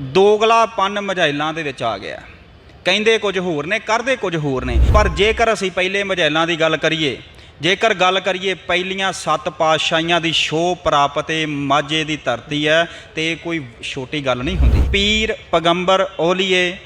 ਦੋਗਲਾਪਨ ਮਝੈਲਾਂ ਦੇ ਵਿੱਚ ਆ ਗਿਆ। ਕਹਿੰਦੇ ਕੁਝ ਹੋਰ ਨੇ, ਕਰਦੇ ਕੁਝ ਹੋਰ ਨੇ। ਪਰ ਜੇਕਰ ਅਸੀਂ ਪਹਿਲੇ ਮਝੈਲਾਂ ਦੀ ਗੱਲ ਕਰੀਏ, ਜੇਕਰ ਗੱਲ ਕਰੀਏ ਪਹਿਲੀਆਂ ਸੱਤ ਪਾਤਸ਼ਾਹੀਆਂ ਦੀ ਸ਼ੋਅ ਪ੍ਰਾਪਤ ਇਹ ਮਾਝੇ ਦੀ ਧਰਤੀ ਹੈ, ਤੇ ਇਹ ਕੋਈ ਛੋਟੀ ਗੱਲ ਨਹੀਂ ਹੁੰਦੀ। ਪੀਰ, ਪਗੰਬਰ ਔਲੀਏ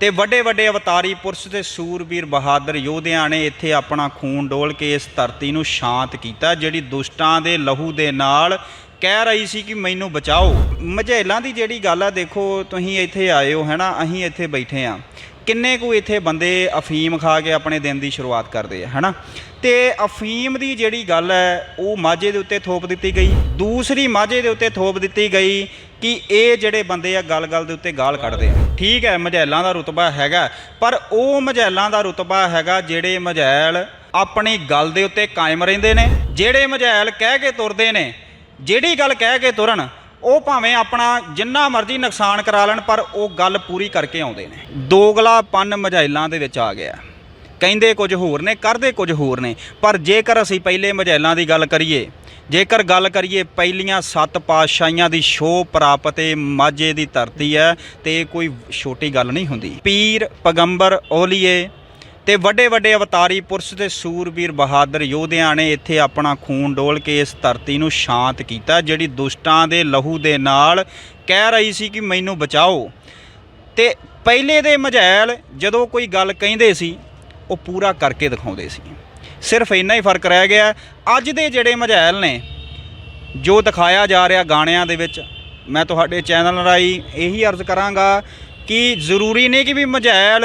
ਤੇ ਵੱਡੇ ਵੱਡੇ ਅਵਤਾਰੀ ਪੁਰਸ਼ ਤੇ ਸੂਰਬੀਰ ਬਹਾਦਰ ਯੋਧਿਆਂ ਨੇ ਇੱਥੇ ਆਪਣਾ ਖੂਨ ਡੋਲ ਕੇ ਇਸ ਧਰਤੀ ਨੂੰ ਸ਼ਾਂਤ ਕੀਤਾ, ਜਿਹੜੀ ਦੁਸ਼ਟਾਂ ਦੇ ਲਹੂ ਦੇ ਨਾਲ ਕਹਿ ਰਹੀ ਸੀ ਕਿ ਮੈਨੂੰ ਬਚਾਓ। ਮਝੇਲਾਂ ਦੀ ਜਿਹੜੀ ਗੱਲ ਆ, ਦੇਖੋ, ਤੁਸੀਂ ਇੱਥੇ ਆਏ ਹੋ, ਹੈਨਾ? ਅਸੀਂ ਇੱਥੇ ਬੈਠੇ ਆ। ਕਿੰਨੇ ਕੁ ਇੱਥੇ ਬੰਦੇ ਅਫੀਮ ਖਾ ਕੇ ਆਪਣੇ ਦਿਨ ਦੀ ਸ਼ੁਰੂਆਤ ਕਰਦੇ ਆ, ਹੈਨਾ? ਤੇ ਅਫੀਮ ਦੀ ਜਿਹੜੀ ਗੱਲ ਹੈ, ਉਹ ਮਾਝੇ ਦੇ ਉੱਤੇ ਥੋਪ ਦਿੱਤੀ ਗਈ। ਦੂਸਰੀ ਮਾਝੇ ਦੇ ਉੱਤੇ ਥੋਪ ਦਿੱਤੀ ਗਈ ਕਿ ਇਹ ਜਿਹੜੇ ਬੰਦੇ ਆ, ਗੱਲ-ਗੱਲ ਦੇ ਉੱਤੇ ਗਾਲ ਕੱਢਦੇ ਆ। ਠੀਕ ਹੈ, ਮਝੈਲਾਂ ਦਾ ਰੁਤਬਾ ਹੈਗਾ, ਪਰ ਉਹ ਮਝੈਲਾਂ ਦਾ ਰੁਤਬਾ ਹੈਗਾ ਜਿਹੜੇ ਮਝੈਲ ਆਪਣੀ ਗੱਲ ਦੇ ਉੱਤੇ ਕਾਇਮ ਰਹਿੰਦੇ ਨੇ, ਜਿਹੜੇ ਮਝੈਲ ਕਹਿ ਕੇ ਤੁਰਦੇ ਨੇ ਜਿਹੜੀ ਗੱਲ ਕਹਿ ਕੇ ਤੁਰਨ, ਉਹ ਭਾਵੇਂ ਆਪਣਾ ਜਿੰਨਾ ਮਰਜ਼ੀ ਨੁਕਸਾਨ ਕਰਾ ਲੈਣ, ਪਰ ਉਹ ਗੱਲ ਪੂਰੀ ਕਰਕੇ ਆਉਂਦੇ ਨੇ। ਦੋਗਲਾਪਨ ਮਝੈਲਾਂ ਦੇ ਵਿੱਚ ਆ ਗਿਆ। ਕਹਿੰਦੇ ਕੁਝ ਹੋਰ ਨੇ, ਕਰਦੇ ਕੁਝ ਹੋਰ ਨੇ, ਪਰ ਜੇਕਰ ਅਸੀਂ ਪਹਿਲੇ ਮਝੈਲਾਂ ਦੀ ਗੱਲ ਕਰੀਏ, ਜੇਕਰ ਗੱਲ ਕਰੀਏ ਪਹਿਲੀਆਂ ਸੱਤ ਪਾਤਸ਼ਾਹੀਆਂ ਦੀ ਸ਼ੋ ਪ੍ਰਾਪਤ ਇਹ ਮਾਝੇ ਦੀ ਧਰਤੀ ਹੈ, ਤੇ ਇਹ ਕੋਈ ਛੋਟੀ ਗੱਲ ਨਹੀਂ ਹੁੰਦੀ। ਪੀਰ, ਪਗੰਬਰ ਔਲੀਏ ਤੇ ਵੱਡੇ ਵੱਡੇ ਅਵਤਾਰੀ ਪੁਰਸ਼ ਤੇ ਸੂਰਬੀਰ ਬਹਾਦਰ ਯੋਧਿਆਂ ਨੇ ਇੱਥੇ ਆਪਣਾ ਖੂਨ ਡੋਲ ਕੇ ਇਸ ਧਰਤੀ ਨੂੰ ਸ਼ਾਂਤ ਕੀਤਾ, ਜਿਹੜੀ ਦੁਸ਼ਟਾਂ ਦੇ ਲਹੂ ਦੇ ਨਾਲ ਕਹਿ ਰਹੀ ਸੀ ਕਿ ਮੈਨੂੰ ਬਚਾਓ। ਤੇ ਪਹਿਲੇ ਦੇ ਮਝੈਲ ਜਦੋਂ ਕੋਈ ਗੱਲ ਕਹਿੰਦੇ ਸੀ, ਉਹ ਪੂਰਾ ਕਰਕੇ ਦਿਖਾਉਂਦੇ ਸੀ। ਸਿਰਫ ਇੰਨਾ ਹੀ ਫ਼ਰਕ ਰਹਿ ਗਿਆ, ਅੱਜ ਦੇ ਜਿਹੜੇ ਮਝੈਲ ਨੇ, ਜੋ ਦਿਖਾਇਆ ਜਾ ਰਿਹਾ ਗਾਣਿਆਂ ਦੇ ਵਿੱਚ, ਮੈਂ ਤੁਹਾਡੇ ਚੈਨਲ ਰਾਹੀਂ ਇਹੀ ਅਰਜ਼ ਕਰਾਂਗਾ ਕਿ ਜ਼ਰੂਰੀ ਨਹੀਂ ਕਿ ਵੀ ਮਝੈਲ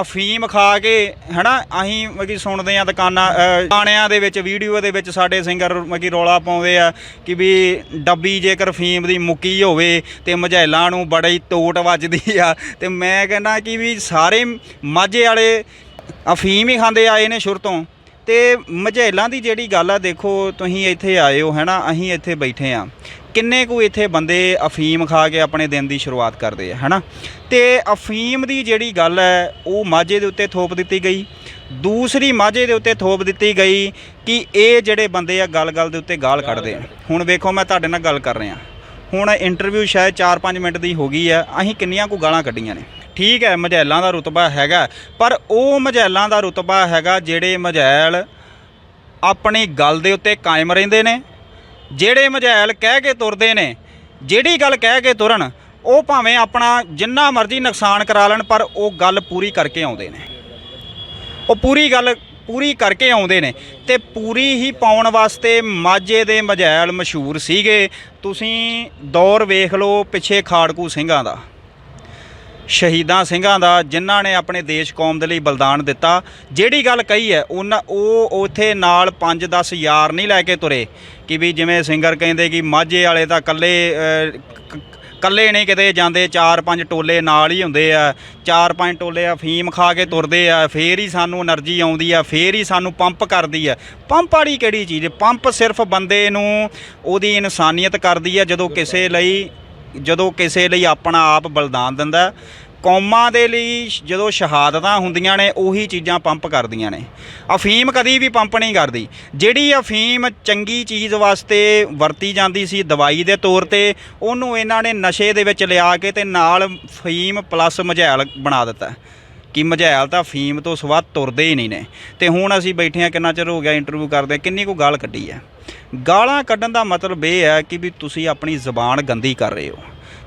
ਅਫੀਮ ਖਾ ਕੇ, ਹਨਾ ਅਸੀਂ ਮਗੀ ਸੁਣਦੇ ਆ ਦੁਕਾਨਾਂ ਗਾਣਿਆਂ ਦੇ ਵਿੱਚ, ਵੀਡੀਓ ਦੇ ਵਿੱਚ ਸਾਡੇ ਸਿੰਗਰ ਮਗੀ ਰੋਲਾ ਪਾਉਂਦੇ ਆ ਕਿ ਵੀ ਡੱਬੀ ਜੇਕਰ ਫੀਮ ਦੀ ਮੁੱਕੀ ਹੋਵੇ ਤੇ ਮਝੈਲਾਂ ਨੂੰ ਬੜੀ ਤੋਟ ਵੱਜਦੀ ਆ। ਤੇ ਮੈਂ ਕਹਿੰਦਾ ਕਿ ਵੀ ਸਾਰੇ ਮਾਝੇ ਵਾਲੇ ਅਫੀਮ ਹੀ ਖਾਂਦੇ ਆਏ ਨੇ ਸ਼ੁਰੂ ਤੋਂ। ਤੇ ਮਝੈਲਾਂ ਦੀ ਜਿਹੜੀ ਗੱਲ ਆ ਦੇਖੋ ਤੁਸੀਂ ਇੱਥੇ ਆਏ ਹੋ ਹੈਨਾ? ਅਸੀਂ ਇੱਥੇ ਬੈਠੇ ਆ ਕਿੰਨੇ ਕੁ ਇੱਥੇ ਬੰਦੇ ਅਫੀਮ ਖਾ ਕੇ ਆਪਣੇ ਦਿਨ ਦੀ ਸ਼ੁਰੂਆਤ ਕਰਦੇ ਆ ਹੈਨਾ? ਤੇ ਅਫੀਮ ਦੀ ਜਿਹੜੀ ਗੱਲ ਹੈ ਉਹ ਮਾਝੇ ਦੇ ਉੱਤੇ ਥੋਪ ਦਿੱਤੀ ਗਈ। ਦੂਸਰੀ ਮਾਝੇ ਦੇ ਉੱਤੇ ਥੋਪ ਦਿੱਤੀ ਗਈ ਕਿ ਇਹ ਜਿਹੜੇ ਬੰਦੇ ਆ ਗੱਲ-ਗੱਲ ਦੇ ਉੱਤੇ ਗਾਲ ਕੱਢਦੇ ਆ। ਹੁਣ ਵੇਖੋ ਮੈਂ ਤੁਹਾਡੇ ਨਾਲ ਗੱਲ ਕਰ ਰਿਹਾ। ਹੁਣ ਇੰਟਰਵਿਊ ਸ਼ਾਇਦ 4-5 ਮਿੰਟ ਦੀ ਹੋ ਗਈ ਆ ਅਸੀਂ ਕਿੰਨੀਆਂ ਕੁ ਗਾਲਾਂ ਕੱਢੀਆਂ ਨੇ। ਠੀਕ ਹੈ, ਮਝੈਲਾਂ ਦਾ ਰੁਤਬਾ ਹੈਗਾ। ਪਰ ਉਹ ਮਝੈਲਾਂ ਦਾ ਰੁਤਬਾ ਹੈਗਾ ਜਿਹੜੇ ਮਝੈਲ ਆਪਣੀ ਗੱਲ ਦੇ ਉੱਤੇ ਕਾਇਮ ਰਹਿੰਦੇ ਨੇ। ਜਿਹੜੇ ਮਝੈਲ ਕਹਿ ਕੇ ਤੁਰਦੇ ਨੇ, ਜਿਹੜੀ ਗੱਲ ਕਹਿ ਕੇ ਤੁਰਨ, ਉਹ ਭਾਵੇਂ ਆਪਣਾ ਜਿੰਨਾ ਮਰਜ਼ੀ ਨੁਕਸਾਨ ਕਰਾ ਲੈਣ, ਪਰ ਉਹ ਗੱਲ ਪੂਰੀ ਕਰਕੇ ਆਉਂਦੇ ਨੇ। ਉਹ ਪੂਰੀ ਗੱਲ ਪੂਰੀ ਕਰਕੇ ਆਉਂਦੇ ਨੇ ਤੇ ਪੂਰੀ ਹੀ ਪਾਉਣ ਵਾਸਤੇ ਮਾਝੇ ਦੇ ਮਝੈਲ ਮਸ਼ਹੂਰ ਸੀਗੇ। ਤੁਸੀਂ ਦੌਰ ਵੇਖ ਲਓ ਪਿੱਛੇ ਖਾੜਕੂ ਸਿੰਘਾਂ ਦਾ। ਸ਼ਹੀਦਾਂ ਸਿੰਘਾਂ ਦਾ, ਜਿਨ੍ਹਾਂ ਨੇ ਆਪਣੇ ਦੇਸ਼ ਕੌਮ ਦੇ ਲਈ ਬਲਿਦਾਨ ਦਿੱਤਾ। ਜਿਹੜੀ ਗੱਲ ਕਹੀ ਹੈ, ਉਹਨਾਂ ਉਹ ਉਥੇ ਨਾਲ 5-10 ਯਾਰ ਨਹੀਂ ਲੈ ਕੇ ਤੁਰੇ ਕਿ ਵੀ ਜਿਵੇਂ ਸਿੰਗਰ ਕਹਿੰਦੇ ਕਿ ਮਾਝੇ ਵਾਲੇ ਤਾਂ ਇਕੱਲੇ ਕੱਲੇ ਨਹੀਂ ਕਿਤੇ ਜਾਂਦੇ, ਚਾਰ ਪੰਜ ਟੋਲੇ ਨਾਲ ਹੀ ਹੁੰਦੇ ਆ, ਚਾਰ ਪੰਜ ਟੋਲੇ ਆ, ਫੀਮ ਖਾ ਕੇ ਤੁਰਦੇ ਆ, ਫੇਰ ਹੀ ਸਾਨੂੰ એનર્ਜੀ ਆਉਂਦੀ ਆ, ਫੇਰ ਹੀ ਸਾਨੂੰ ਪੰਪ ਕਰਦੀ ਆ। ਪੰਪ ਵਾਲੀ ਕਿਹੜੀ ਚੀਜ਼? ਪੰਪ ਸਿਰਫ ਬੰਦੇ ਨੂੰ ਉਹਦੀ ਇਨਸਾਨੀਅਤ ਕਰਦੀ ਆ, ਜਦੋਂ ਕਿਸੇ ਲਈ ਜਦੋਂ ਕਿਸੇ ਲਈ ਆਪਣਾ ਆਪ ਬਲਿਦਾਨ ਦਿੰਦਾ ਕੌਮਾਂ ਦੇ ਲਈ ਜਦੋਂ ਸ਼ਹਾਦਤਾਂ ਹੁੰਦੀਆਂ ਨੇ, ਉਹੀ ਚੀਜ਼ਾਂ ਪੰਪ ਕਰਦੀਆਂ ਨੇ। ਅਫੀਮ ਕਦੀ ਵੀ ਪੰਪ ਨਹੀਂ ਕਰਦੀ। ਜਿਹੜੀ ਅਫੀਮ ਚੰਗੀ ਚੀਜ਼ ਵਾਸਤੇ ਵਰਤੀ ਜਾਂਦੀ ਸੀ ਦਵਾਈ ਦੇ ਤੌਰ ਤੇ, ਉਹਨੂੰ ਇਹਨਾਂ ਨੇ ਨਸ਼ੇ ਦੇ ਵਿੱਚ ਲਿਆ ਕੇ ਤੇ ਨਾਲ ਫੀਮ ਪਲੱਸ ਮਝੈਲ ਬਣਾ ਦਿੱਤਾ। ਕਿ ਮਝੈਲ ਤਾਂ ਫੀਮ ਤੋਂ ਸਵਾਦ ਤੁਰਦੇ ਹੀ ਨਹੀਂ ਨੇ। ਤੇ ਹੁਣ ਅਸੀਂ ਬੈਠੇ ਆ ਕਿੰਨਾ ਚਿਰ ਹੋ ਗਿਆ ਇੰਟਰਵਿਊ ਕਰਦੇ ਕਿੰਨੀ ਕੋ ਗਾਲ ਕੱਢੀ ਹੈ। ਗਾਲਾਂ ਕੱਢਣ ਦਾ ਮਤਲਬ ਇਹ ਹੈ ਕਿ ਵੀ ਤੁਸੀਂ ਆਪਣੀ ਜ਼ਬਾਨ ਗੰਦੀ ਕਰ ਰਹੇ ਹੋ।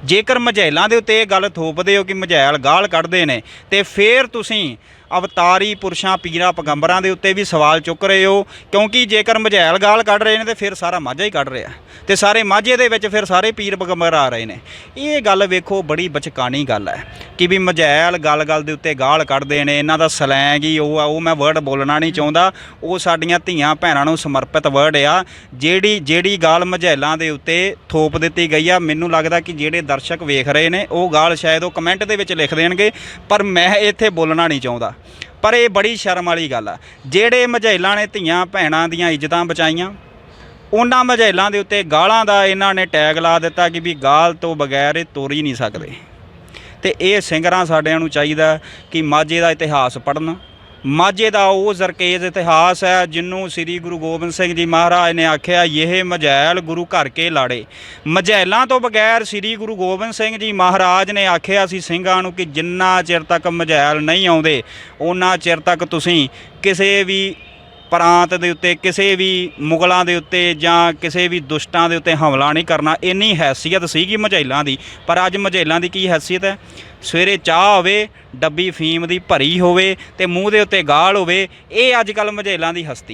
ਜੇਕਰ ਮਝੈਲਾਂ ਦੇ ਉੱਤੇ ਇਹ ਗੱਲ ਥੋਪਦੇ ਹੋ ਕਿ ਮਝੈਲ ਗਾਲ ਕੱਢਦੇ ਨੇ, ਤੇ ਫੇਰ ਤੁਸੀਂ ਅਵਤਾਰੀ ਪੁਰਸ਼ਾਂ, ਪੀਰਾਂ, ਪਗੰਬਰਾਂ ਦੇ ਉੱਤੇ ਵੀ ਸਵਾਲ ਚੁੱਕ ਰਹੇ ਹੋ। ਕਿਉਂਕਿ ਜੇਕਰ ਮਝੈਲ ਗਾਲ ਕੱਢ ਰਹੇ ਨੇ ਤੇ ਫਿਰ ਸਾਰਾ ਮਾਝਾ ਹੀ ਕੱਢ ਰਿਹਾ। ਤੇ ਸਾਰੇ ਮਾਝੇ ਦੇ ਵਿੱਚ ਫਿਰ ਸਾਰੇ ਪੀਰ ਪਗੰਬਰ ਆ ਰਹੇ ਨੇ। ਇਹ ਗੱਲ ਵੇਖੋ, ਬੜੀ ਬਚਕਾਨੀ ਗੱਲ ਹੈ ਕਿ ਵੀ ਮਝੈਲ ਗੱਲ-ਗੱਲ ਦੇ ਉੱਤੇ ਗਾਲ ਕੱਢਦੇ ਨੇ। ਇਹਨਾਂ ਦਾ ਸਲੈਂਗ ਹੀ ਉਹ ਆ, ਉਹ ਮੈਂ ਵਰਡ ਬੋਲਣਾ ਨਹੀਂ ਚਾਹੁੰਦਾ। ਉਹ ਸਾਡੀਆਂ ਧੀਆਂ ਭੈਣਾਂ ਨੂੰ ਸਮਰਪਿਤ ਵਰਡ ਆ। ਜਿਹੜੀ ਜਿਹੜੀ ਗਾਲ ਮਝੈਲਾਂ ਦੇ ਉੱਤੇ ਥੋਪ ਦਿੱਤੀ ਗਈ ਆ, ਮੈਨੂੰ ਲੱਗਦਾ ਕਿ ਜਿਹੜੇ ਦਰਸ਼ਕ ਵੇਖ ਰਹੇ ਨੇ, ਉਹ ਗਾਲ ਸ਼ਾਇਦ ਉਹ ਕਮੈਂਟ ਦੇ ਵਿੱਚ ਲਿਖ ਦੇਣਗੇ। ਪਰ ਮੈਂ ਇੱਥੇ ਬੋਲਣਾ ਨਹੀਂ ਚਾਹੁੰਦਾ। ਪਰ ਇਹ ਬੜੀ ਸ਼ਰਮ ਵਾਲੀ ਗੱਲ ਆ। ਜਿਹੜੇ ਮਝੇਲਾਂ ਨੇ ਧੀਆਂ ਭੈਣਾਂ ਦੀਆਂ ਇੱਜ਼ਤਾਂ ਬਚਾਈਆਂ, ਉਹਨਾਂ ਮਝੇਲਾਂ ਦੇ ਉੱਤੇ ਗਾਲਾਂ ਦਾ ਇਹਨਾਂ ਨੇ ਟੈਗ ਲਾ ਦਿੱਤਾ ਕਿ ਵੀ ਗਾਲ ਤੋਂ ਬਗੈਰ ਇਹ ਤੋਰ ਹੀ ਨਹੀਂ ਸਕਦੇ। ਤੇ ਇਹ ਸਿੰਗਰਾਂ ਸਾਡਿਆਂ ਨੂੰ ਚਾਹੀਦਾ ਕਿ ਮਾਝੇ ਦਾ ਇਤਿਹਾਸ ਪੜ੍ਹਨ। ਮਾਝੇ ਦਾ ਉਹ ਜ਼ਰਕੇਜ਼ ਇਤਿਹਾਸ ਹੈ ਜਿਹਨੂੰ ਸ੍ਰੀ ਗੁਰੂ ਗੋਬਿੰਦ ਸਿੰਘ ਜੀ ਮਹਾਰਾਜ ਨੇ ਆਖਿਆ ਇਹ ਮਜ਼ੈਲ ਗੁਰੂ ਘਰ ਕੇ ਲਾੜੇ। ਮਜ਼ੈਲਾਂ ਤੋਂ ਬਗੈਰ ਸ੍ਰੀ ਗੁਰੂ ਗੋਬਿੰਦ ਸਿੰਘ ਜੀ ਮਹਾਰਾਜ ਨੇ ਆਖਿਆ ਸੀ ਸਿੰਘਾਂ ਨੂੰ ਕਿ ਜਿੰਨਾ ਚਿਰ ਤੱਕ ਮਜ਼ੈਲ ਨਹੀਂ ਆਉਂਦੇ ਉਹਨਾਂ ਚਿਰ ਤੱਕ ਤੁਸੀਂ ਕਿਸੇ ਵੀ ਪ੍ਰਾਂਤ ਦੇ ਉੱਤੇ ਕਿਸੇ ਵੀ ਮੁਗਲਾਂ ਦੇ ਉੱਤੇ ਜਾਂ ਕਿਸੇ ਵੀ ਦੁਸ਼ਟਾਂ ਦੇ ਉੱਤੇ ਹਮਲਾ ਨਹੀਂ ਕਰਨਾ, ਇੰਨੀ ਹੈਸੀਅਤ ਸੀਗੀ ਮਝੈਲਾਂ ਦੀ। ਪਰ ਅੱਜ ਮਝੈਲਾਂ ਦੀ ਕੀ ਹੈਸੀਅਤ ਹੈ? ਸਵੇਰੇ ਚਾਹ ਹੋਵੇ, ਡੱਬੀ ਫੀਮ ਦੀ ਭਰੀ ਹੋਵੇ ਤੇ ਮੂੰਹ ਦੇ ਉੱਤੇ ਗਾਲ ਹੋਵੇ, ਇਹ ਅੱਜ ਕੱਲ ਮਝੈਲਾਂ ਦੀ ਹਸਤੀ ਹੈ।